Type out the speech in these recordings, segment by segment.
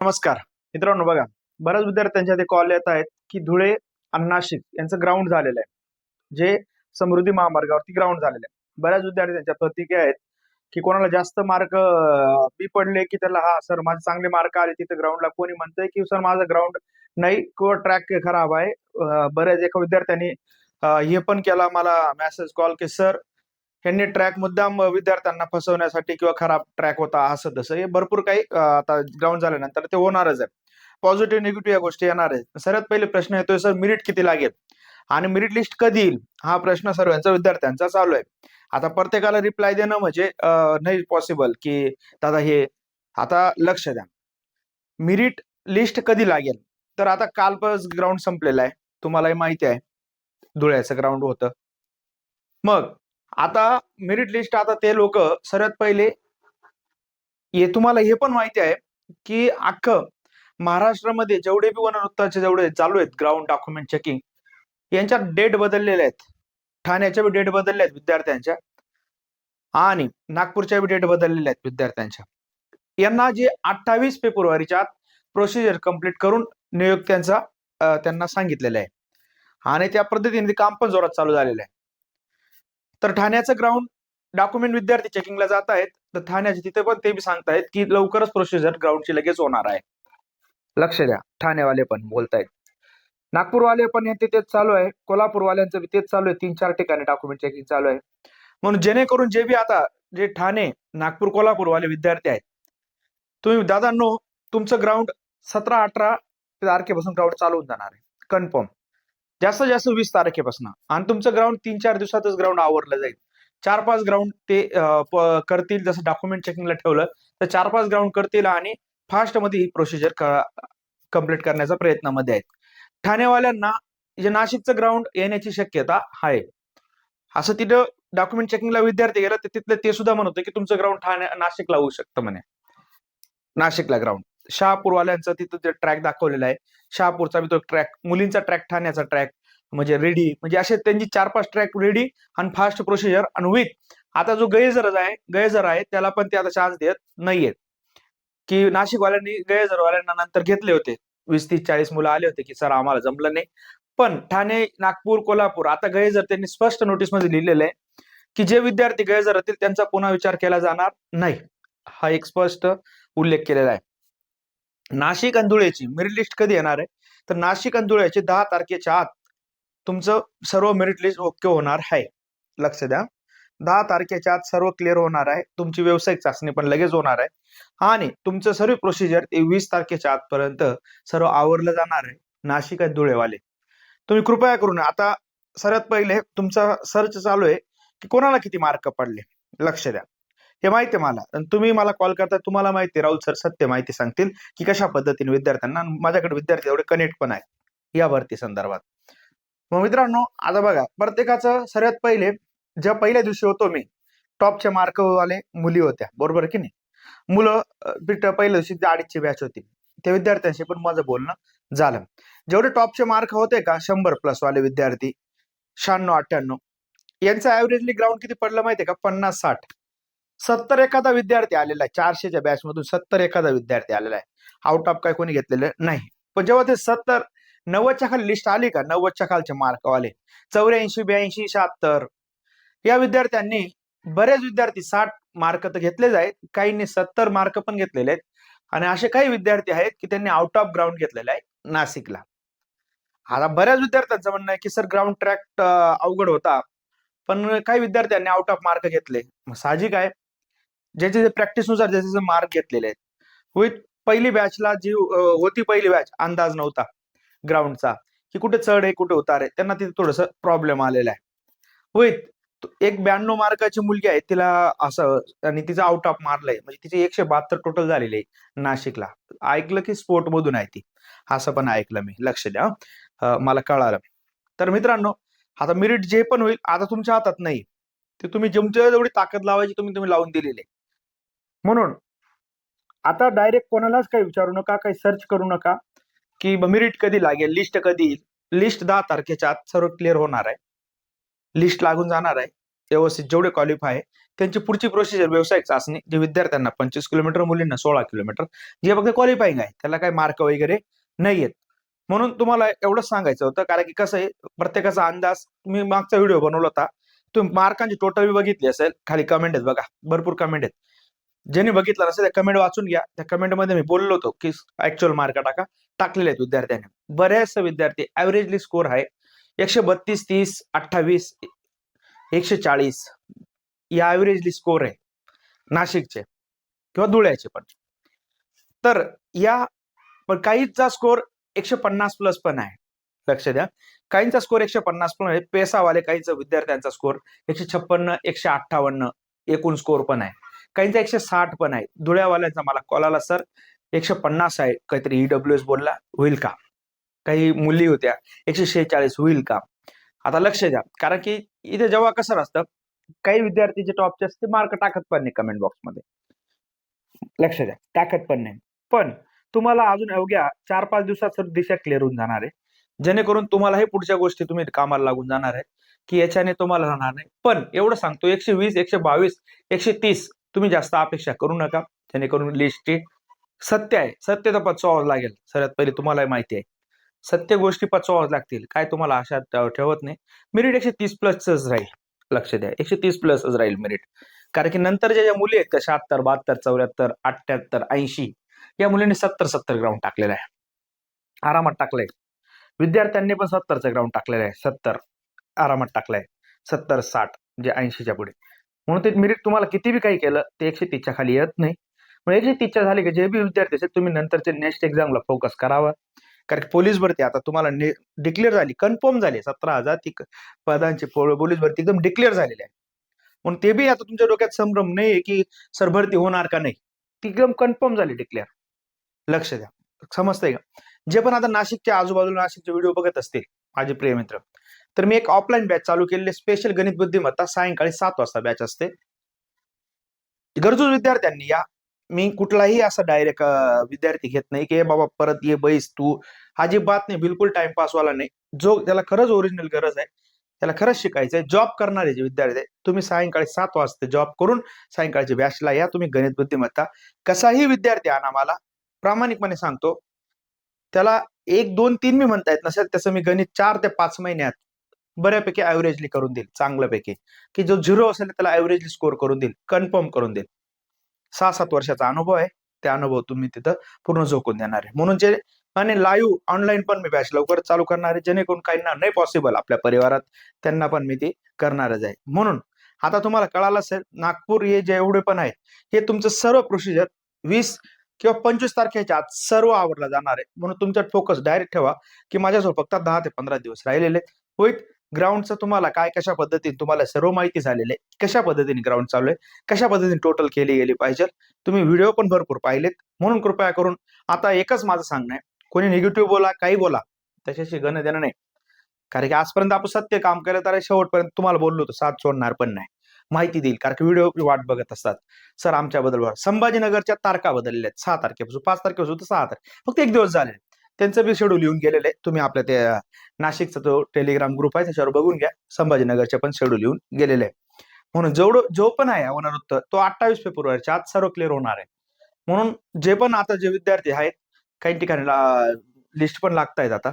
नमस्कार. मित्रांनो बघा बऱ्याच विद्यार्थ्यांच्या ते कॉल येत आहेत की धुळे आणि नाशिक यांचं ग्राउंड झालेलं आहे. जे समृद्धी महामार्गावरती ग्राउंड झालेलं आहे. बऱ्याच विद्यार्थ्यांच्या प्रतिक्रिया आहेत की कोणाला जास्त मार्क बी पडले की त्याला हा सर माझे चांगले मार्क आले तिथे ग्राउंडला कोणी म्हणतंय की सर माझं ग्राउंड नाही किंवा ट्रॅक खराब आहे. बऱ्याच एका विद्यार्थ्यांनी हे पण केला मला मेसेज कॉल की सर यांनी ट्रॅक मुद्दाम विद्यार्थ्यांना फसवण्यासाठी किंवा खराब ट्रॅक होता असं तसं. हे भरपूर काही आता ग्राउंड झाल्यानंतर ते होणारच आहे. पॉझिटिव्ह निगेटिव्ह या गोष्टी येणार आहेत. सर्वात पहिले प्रश्न येतोय सर मिरिट किती लागेल? आणि मेरिट लिस्ट कधी येईल? हा प्रश्न सर्वांचा विद्यार्थ्यांचा चालू आहे. आता प्रत्येकाला रिप्लाय देणं म्हणजे नाही पॉसिबल की दादा हे आता लक्ष द्या. मिरिट लिस्ट कधी लागेल? तर आता कालपच ग्राउंड संपलेला आहे. तुम्हालाही माहिती आहे. धुळ्याचं ग्राउंड होतं. मग आता मेरिट लिस्ट आता ते लोक सर्वात पहिले हे तुम्हाला हे पण माहिती आहे की अख्खं महाराष्ट्रामध्ये जेवढे बी वनवृत्ताचे जेवढे चालू आहेत ग्राउंड डॉक्युमेंट चेकिंग यांच्या डेट बदललेल्या आहेत. ठाण्याच्या बी डेट बदलल्या आहेत विद्यार्थ्यांच्या. आणि नागपूरच्या बी डेट बदललेल्या आहेत विद्यार्थ्यांच्या. यांना जे अठ्ठावीस फेब्रुवारीच्या आत प्रोसिजर कंप्लीट करून नियोक्त्यांचा त्यांना सांगितलेलं आहे. आणि त्या पद्धतीने काम पण जोरात चालू झालेलं आहे. तर ठाण्याचं ग्राउंड डॉक्युमेंट विद्यार्थी चेकिंगला जात आहेत. तर ठाण्याचे तिथे पण ते बी सांगतायत की लवकरच प्रोसिजर ग्राउंडची लगेच होणार आहे. लक्ष द्या. ठाणेवाले पण बोलतायत. नागपूरवाले पण हे तिथेच चालू आहे. कोल्हापूरवाल्यांचं बी तेच चालू आहे. तीन चार ठिकाणी डॉक्युमेंट चेकिंग चालू आहे. म्हणून जेणेकरून जे बी आता जे ठाणे नागपूर कोल्हापूरवाले विद्यार्थी आहेत. तुम्ही दादांनो तुमचं ग्राउंड सतरा अठरा तारखेपासून ग्राउंड चालू होऊन जाणार आहे. कन्फर्म जास्तीत जास्त वीस तारखेपासून. आणि तुमचं ग्राउंड तीन चार दिवसातच ग्राउंड आवरलं जाईल. चार पाच ग्राउंड ते करतील जसं डॉक्युमेंट चेकिंगला ठेवलं तर चार पाच ग्राउंड करतील आणि फास्टमध्ये ही प्रोसिजर कंप्लीट करण्याचा प्रयत्नामध्ये आहेत. ठाणेवाल्यांना जे नाशिकचं ग्राउंड येण्याची शक्यता आहे. असं तिथं डॉक्युमेंट चेकिंगला विद्यार्थी गेला तर तिथलं ते सुद्धा म्हणत होते की तुमचं ग्राउंड ठाणे नाशिकला होऊ शकतं म्हणे. नाशिकला ग्राउंड शहापूरवाल्यांचं तिथं जे ट्रॅक दाखवलेला आहे. शहापूरचा मी तो ट्रॅक मुलींचा ट्रॅक ठाण्याचा ट्रॅक म्हणजे रेडी म्हणजे असे त्यांची चार पाच ट्रॅक रेडी आणि फास्ट प्रोसिजर आणि विथ आता जो गैरजर आहे गैरजर आहे त्याला पण ते आता चान्स देत नाहीयेत. की नाशिकवाल्यांनी गैरजरवाल्यांना नंतर घेतले होते. वीस तीस चाळीस मुलं आले होते की सर आम्हाला जमलं नाही. पण ठाणे नागपूर कोल्हापूर आता गैरजर त्यांनी स्पष्ट नोटीसमध्ये लिहिलेलं आहे की जे विद्यार्थी गैरजर राहतील त्यांचा पुन्हा विचार केला जाणार नाही. हा एक स्पष्ट उल्लेख केलेला आहे. नाशिक अंधुळ्याची मेरिट लिस्ट कधी येणार आहे? तर नाशिक अंधुळ्याची दहा तारखेच्या आत तुमचं सर्व मेरिट लिस्ट ओके होणार आहे. लक्ष द्या. दहा तारखेच्या आत सर्व क्लिअर होणार आहे. तुमची व्यावसायिक चाचणी पण लगेच होणार आहे. आणि तुमचं सर्व प्रोसिजर ते वीस तारखेच्या आतपर्यंत सर्व आवरलं जाणार आहे. नाशिक धुळेवाले तुम्ही कृपया करून आता सर्वात पहिले तुमचा सर्च चालू आहे की कोणाला किती मार्क पडले? लक्ष द्या. हे माहिती आहे मला. आणि तुम्ही मला कॉल करता तुम्हाला माहिती आहे, राहुल सर सत्य माहिती सांगतील की कशा पद्धतीने विद्यार्थ्यांना माझ्याकडे विद्यार्थी एवढे कनेक्ट पण आहेत. या भरती संदर्भात. मग मित्रांनो आता बघा प्रत्येकाचं सर्वात पहिले ज्या पहिल्या दिवशी होतो मी टॉपचे मार्क वाले मुली होत्या. बरोबर की नाही? मुलं पहिल्या दिवशी अडीचची बॅच होती त्या विद्यार्थ्यांशी पण माझं बोलणं झालं. जेवढे टॉपचे मार्क होते का शंभर प्लस वाले विद्यार्थी शहाण्णव अठ्ठ्याण्णव यांचं ऍव्हरेजली ग्राउंड किती पडलं माहितीये का? पन्नास साठ. सत्तर एखादा विद्यार्थी आलेला आहे. चारशेच्या बॅच मधून सत्तर एखादा विद्यार्थी आलेला आहे. आउट ऑफ काय कोणी घेतलेलं नाही. पण जेव्हा ते सत्तर नव्वदच्या खाली लिस्ट आली का? नव्वदच्या खालचे मार्क आले चौऱ्याऐंशी ब्याऐंशी शहात्तर. या विद्यार्थ्यांनी बरेच विद्यार्थी साठ मार्क तर घेतलेच आहेत. काहींनी सत्तर मार्क पण घेतलेले आहेत. आणि असे काही विद्यार्थी आहेत की त्यांनी आउट ऑफ ग्राउंड घेतलेला आहे नाशिकला. आता बऱ्याच विद्यार्थ्यांचं म्हणणं आहे की सर ग्राउंड ट्रॅक अवघड होता. पण काही विद्यार्थ्यांनी आउट ऑफ मार्क घेतले. मग साहजिक आहे. ज्याचे प्रॅक्टिसनुसार ज्याचे मार्क घेतलेले आहेत. विथ पहिली बॅचला जी होती पहिली बॅच अंदाज नव्हता ग्राउंडचा की कुठे चढ आहे कुठे उतार आहे त्यांना तिथे थोडस प्रॉब्लेम आलेला आहे. विथ एक ब्याण्णव मार्काची मुलगी आहे तिला असं आणि तिचं आउट ऑफ मारलंय म्हणजे तिचे एकशे बहात्तर टोटल झालेले आहे नाशिकला. ऐकलं की स्पोर्ट मधून आहे ती. असं पण ऐकलं मी. लक्ष द्या मला कळालं. तर मित्रांनो आता मिरिट जे पण होईल आता तुमच्या हातात नाही. ते तुम्ही जमच्या जेवढी ताकद लावायची तुम्ही तुम्ही लावून दिलेली आहे. म्हणून आता डायरेक्ट कोणालाच काही विचारू नका काही सर्च करू नका. की मिरिट कधी लागेल लिस्ट कधी येईल? लिस्ट दहा तारखेच्या आत सर्व क्लिअर होणार आहे. लिस्ट लागून जाणार आहे. व्यवस्थित जेवढे क्वालिफाय आहे त्यांची पुढची प्रोसिजर व्यावसायिक चाचणी जे विद्यार्थ्यांना पंचवीस किलोमीटर मुलींना सोळा किलोमीटर जे फक्त क्वालिफाईंग आहे त्याला काही मार्क वगैरे नाही आहेत म्हणून तुम्हाला एवढंच सांगायचं होतं कारण की कसं आहे प्रत्येकाचा अंदाज मी मागचा व्हिडिओ बनवला होता. तुम्ही मार्कांची टोटल बघितली असेल खाली कमेंट आहेत बघा भरपूर कमेंट आहेत ज्यांनी बघितलं नसेल त्या कमेंट वाचून घ्या. त्या कमेंटमध्ये मी बोललो होतो की ऍक्च्युअल मार्क टाका. टाकलेले आहेत विद्यार्थ्यांनी. बऱ्याचशा विद्यार्थी ऍव्हरेजली स्कोर आहे. एकशे बत्तीस तीस अठ्ठावीस एकशे चाळीस या ऍव्हरेजली स्कोर आहे. नाशिकचे. किंवा धुळ्याचे पण. तर या पण काहींचा स्कोर एकशे पन्नास प्लस पण आहे. लक्ष द्या. काहींचा स्कोर एकशे पन्नास पण आहे. पेसावाले काहींचा विद्यार्थ्यांचा स्कोर एकशे छप्पन्न एकशे अठ्ठावन्न एकूण स्कोर पण आहे. काहींचा एकशे साठ पण आहे. धुळ्यावाल्यांचा मला कॉल आला सर एकशे पन्नास आहे. काहीतरी ईडब्ल्यू एस बोलला होईल का? काही मुली होत्या एकशे शेहेचाळीस होईल का? आता लक्ष द्या. कारण की इथे जेव्हा कसं असतं काही विद्यार्थी जे टॉपचे असते मार्क टाकत पण नाही कमेंट बॉक्समध्ये लक्ष द्या टाकत पण नाही. पण तुम्हाला अजून अवघ्या चार पाच दिवसात सर दिशा क्लिअर होऊन जाणार आहे. जेणेकरून तुम्हालाही पुढच्या गोष्टी तुम्ही कामाला लागून जाणार आहे की याच्याने तुम्हाला राहणार नाही. पण एवढं सांगतो एकशे वीस एकशे बावीस एकशे तीस तुम्ही जास्त अपेक्षा करू नका. जेणेकरून लिस्टची सत्य आहे. सत्य तर पचवावं लागेल. सगळ्यात पहिले तुम्हाला माहिती आहे. सत्य गोष्टी पचवावं लागतील. काय तुम्हाला आशा ठेवत नाही. मेरिट एकशे तीस प्लसच राहील. लक्ष द्या. एकशे तीस प्लसच राहील मेरिट कारण की नंतर ज्या ज्या मुली आहेत त्या शहात्तर बहात्तर चौऱ्याहत्तर अठ्ठ्याहत्तर ऐंशी या मुलींनी सत्तर सत्तर ग्राउंड टाकलेला आहे. आरामात टाकलंय. विद्यार्थ्यांनी पण सत्तरचं ग्राउंड टाकलेलं आहे. सत्तर. आरामात टाकलंय. सत्तर साठ जे ऐंशीच्या पुढे. म्हणून ते मेरिट तुम्हाला किती बी काही केलं ते एकशे तीसच्या खाली येत नाही. मग एकशे तीसच्या झाले की जे बी विद्यार्थी असेल तुम्ही नंतरच्या नेक्स्ट एक्झामला फोकस करावा. कारण पोलीस भरती आता तुम्हाला डिक्लेअर झाली कन्फर्म झाली. सतरा हजार ती पदांची पोलीस भरती एकदम डिक्लेअर झालेली आहे. म्हणून ते बी आता तुमच्या डोक्यात संभ्रम नाही आहे की सर भरती होणार का नाही. ती एकदम कन्फर्म झाली डिक्लेअर लक्ष द्या. समजतंय का? जे पण आता नाशिकच्या आजूबाजूला नाशिकचे व्हिडिओ बघत असतील माझे प्रिय मित्र तर मी एक ऑफलाईन बॅच चालू केलेली स्पेशल गणित बुद्धिमत्ता सायंकाळी सात वाजता बॅच असते. गरजू विद्यार्थ्यांनी या मी कुठलाही असा डायरेक्ट विद्यार्थी घेत नाही की "ए बाबा परत ये बैस तू. अजिबात नाही बिलकुल टाइमपास वाला नाही. जो त्याला खरंच ओरिजिनल गरज आहे त्याला खरंच शिकायचं आहे. जॉब करणारे जे विद्यार्थी आहेत तुम्ही सायंकाळी सात वाजता जॉब करून सायंकाळच्या बॅचला या. तुम्ही गणित बुद्धिमत्ता. कसाही विद्यार्थी आणा मला प्रामाणिकपणे सांगतो त्याला एक दोन तीन मी म्हणता येत नसेल त्याचं मी गणित चार ते पाच महिन्यात बऱ्यापैकी ऍव्हरेजली करून देईल चांगल्यापैकी. की जो झिरो असेल त्याला ऍव्हरेजली स्कोर करून देईल कन्फर्म करून देईल. सहा सात वर्षाचा अनुभव आहे त्या अनुभव तुम्ही तिथं पूर्ण झोकून देणार आहे. म्हणून जे आणि लाईव्ह ऑनलाईन पण मी बॅच लवकर चालू करणार आहे जेणेकरून काहींना नाही पॉसिबल आपल्या परिवारात त्यांना पण मी ते करणारच आहे. म्हणून आता तुम्हाला कळालं असेल नागपूर हे जे एवढे पण आहे हे तुमचं सर्व प्रोसिजर वीस किंवा पंचवीस तारखेच्या आत सर्व आवडला जाणार आहे. म्हणून तुमचा फोकस डायरेक्ट ठेवा की माझ्यासोबत फक्त दहा ते पंधरा दिवस राहिलेले होईल ग्राउंडचं तुम्हाला काय कशा पद्धतीने तुम्हाला सर्व माहिती झालेली आहे? कशा पद्धतीने ग्राउंड चालू आहे? कशा पद्धतीने टोटल केली गेली पाहिजे? तुम्ही व्हिडिओ पण भरपूर पाहिलेत. म्हणून कृपया करून आता एकच माझं सांगणं आहे. कोणी निगेटिव्ह बोला काही बोला त्याच्याशी गण देणं नाही. कारण की आजपर्यंत आपण सत्य काम केलं तर शेवटपर्यंत तुम्हाला बोललो होतो साथ सोडणार पण नाही. माहिती देईल कारण की व्हिडिओ वाट बघत असतात. सर आमच्या बदलवर संभाजीनगरच्या तारखा बदलल्या आहेत सहा तारखेपासून पाच तारखेपासून तर सहा तारखे. फक्त एक दिवस झाले. त्यांचं बी शेड्यूल येऊन गेलेलं आहे. तुम्ही आपल्या ते नाशिकचा जो टेलिग्राम ग्रुप आहे त्याच्यावर बघून घ्या. संभाजीनगरचे पण शेड्यूल येऊन गेलेले आहे. म्हणून जेवढं जो पण आहे अवनवृत्त तो अठ्ठावीस फेब्रुवारीच्या आज सर्व क्लिअर होणार आहे. म्हणून जे पण आता जे विद्यार्थी आहेत काही ठिकाणी लिस्ट पण लागत आहेत आता.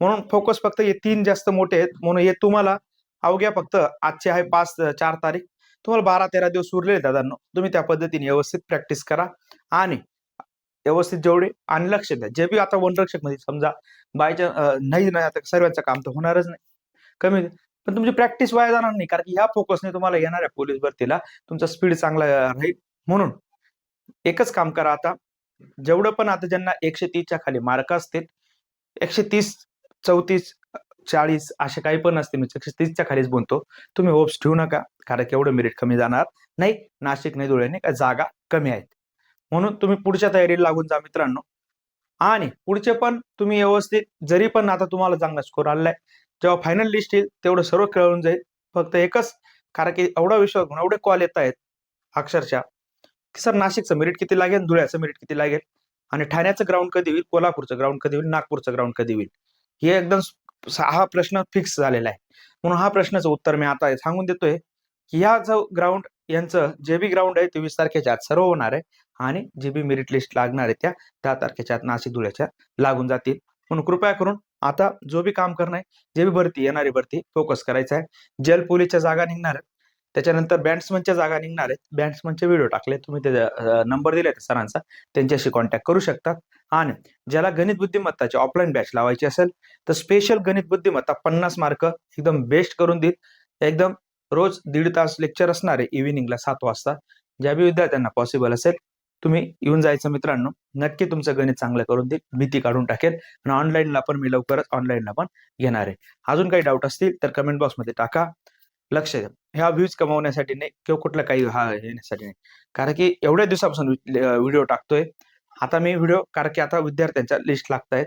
म्हणून फोकस फक्त हे तीन जास्त मोठे आहेत. म्हणून हे तुम्हाला अवघ्या फक्त आजचे आहे पाच चार तारीख. तुम्हाला बारा तेरा दिवस उरलेले दादांनो. तुम्ही त्या पद्धतीने व्यवस्थित प्रॅक्टिस करा. आणि व्यवस्थित जेवढे आणि लक्ष द्या. जे बी आता वनरक्षकमध्ये समजा बायच्या नाही नाही आता सर्वांचं काम तर होणारच नाही. कमी पण तुमची प्रॅक्टिस वाया जाणार नाही. कारण की ह्या फोकसने तुम्हाला येणाऱ्या पोलीस भरतीला तुमचा स्पीड चांगला राहील. म्हणून एकच काम करा आता. जेवढं पण आता ज्यांना एकशे तीसच्या खाली मार्क असतील एकशे तीस चौतीस चाळीस असे काही पण असते म्हणजे मी एकशे तीसच्या खालीच बोलतो. तुम्ही होप्स ठेवू नका. कारण की एवढं मेरिट कमी जाणार नाही. नाशिक नाही धुळे नाही का जागा कमी आहेत. म्हणून तुम्ही पुढच्या तयारीला लागून जा मित्रांनो. आणि पुढचे पण तुम्ही व्यवस्थित जरी पण आता तुम्हाला चांगला स्कोर आलाय जेव्हा फायनल लिस्ट येईल तेवढं सर्व खेळून जाईल फक्त एकच कारण की एवढा विश्वास घेऊन एवढे कॉल येत आहेत अक्षरशः. की सर नाशिकचं मेरिट किती लागेल? धुळ्याचं मेरिट किती लागेल? आणि ठाण्याचं ग्राउंड कधी होईल? कोल्हापूरचं ग्राउंड कधी होईल? नागपूरचं ग्राउंड कधी होईल? हे एकदम हा प्रश्न फिक्स झालेला आहे. म्हणून हा प्रश्नाचं उत्तर मी आता सांगून देतोय की ह्या जो ग्राउंड यांचं जे बी ग्राउंड आहे ते वीस तारखेच्या आत सर्व होणार आहे. आणि जे बी मेरिट लिस्ट लागणार आहे त्या दहा तारखेच्या आत नाशिक धुळ्याच्या लागून जातील. म्हणून कृपया करून आता जो बी काम करणं आहे जे बी भरती येणारी भरती फोकस करायचा आहे. जल पोलीसच्या जागा निघणार आहेत. त्याच्यानंतर बॅट्समनच्या जागा निघणार आहेत. बॅट्समनचे व्हिडिओ टाकले. तुम्ही ते नंबर दिले सरांचा. त्यांच्याशी कॉन्टॅक्ट करू शकता आणि ज्याला गणित बुद्धिमत्ताची ऑफलाईन बॅच लावायची असेल तर स्पेशल गणित बुद्धिमत्ता पन्नास मार्क एकदम बेस्ट करून देईल. एकदम रोज दीड तास लेक्चर असणार आहे इव्हिनिंगला सात वाजता. ज्या बी विद्यार्थ्यांना पॉसिबल असेल तुम्ही येऊन जायचं मित्रांनो. नक्की तुमचं गणित चांगलं करून देईल. भीती काढून टाकेल. आणि ऑनलाईनला पण मी लवकरच ऑनलाईनला पण घेणार आहे. अजून काही डाऊट असतील तर कमेंट बॉक्समध्ये टाका. लक्ष द्या. ह्या व्ह्यूज कमावण्यासाठी नाही किंवा कुठलं काही हा येण्यासाठी नाही. कारण की एवढ्या दिवसापासून व्हिडिओ टाकतोय. आता मी व्हिडिओ कारण की आता विद्यार्थ्यांच्या लिस्ट लागत आहेत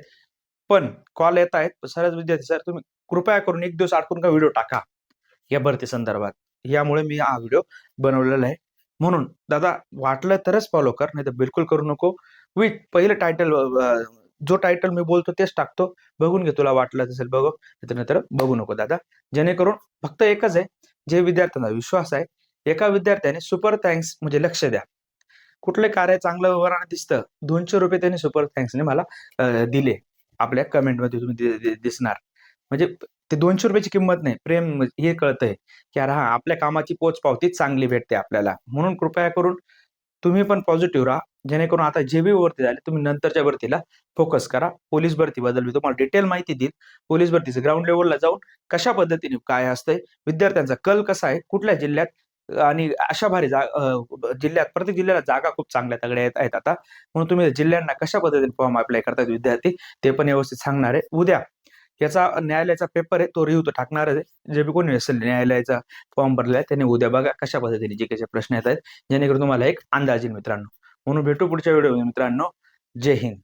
पण कॉल येत आहेत सरच विद्यार्थी सर तुम्ही कृपया करून एक दिवस अडकून का व्हिडिओ टाका? या भरती संदर्भात. यामुळे मी हा व्हिडिओ बनवलेला आहे. म्हणून दादा वाटलं तरच फॉलो कर नाही तर बिलकुल करू नको. विथ पहिलं टायटल जो टायटल मी बोलतो तेच टाकतो. बघून घे तुला वाटलं असेल बघ. नाहीतर बघू नको दादा. जेणेकरून फक्त एकच आहे जे विद्यार्थ्यांना विश्वास आहे एका विद्यार्थ्याने सुपर थँक्स म्हणजे लक्ष द्या. कुठले कार्य चांगलं व्यवहाराने दिसतं दोनशे रुपये त्यांनी सुपर थँक्सने मला दिले. आपल्या कमेंटमध्ये तुम्ही दिसणार. म्हणजे ते दोनशे रुपयाची किंमत नाही. प्रेम हे कळतंय की अरे हा आपल्या कामाची पोच पावती चांगली भेटते आपल्याला. म्हणून कृपया करून तुम्ही पण पॉझिटिव्ह राहा. जेणेकरून आता जे बी वरती झाले तुम्ही नंतरच्या भरतीला फोकस करा. पोलीस भरती बद्दल मी तुम्हाला डिटेल माहिती देईल पोलीस भरतीचं ग्राउंड लेवलला जाऊन कशा पद्धतीने काय असतंय विद्यार्थ्यांचा कल कसा आहे कुठल्या जिल्ह्यात आणि अशा भारी जा जिल्ह्यात प्रत्येक जिल्ह्याला जागा खूप चांगल्या तगड्या येत आहेत आता. म्हणून तुम्ही जिल्ह्यांना कशा पद्धतीने फॉर्म अप्लाय करतात विद्यार्थी ते पण व्यवस्थित सांगणार आहे. उद्या याचा न्यायालयाचा पेपर आहे तो रिव्ह्यू तर टाकणार आहे. जे बी कोणी असेल न्यायालयाचा फॉर्म भरला आहे त्याने उद्या बघा कशा पद्धतीने जे काही प्रश्न येत आहेत. जेणेकरून तुम्हाला एक अंदाज येईल मित्रांनो. म्हणून भेटू पुढच्या व्हिडिओ मित्रांनो. जय हिंद.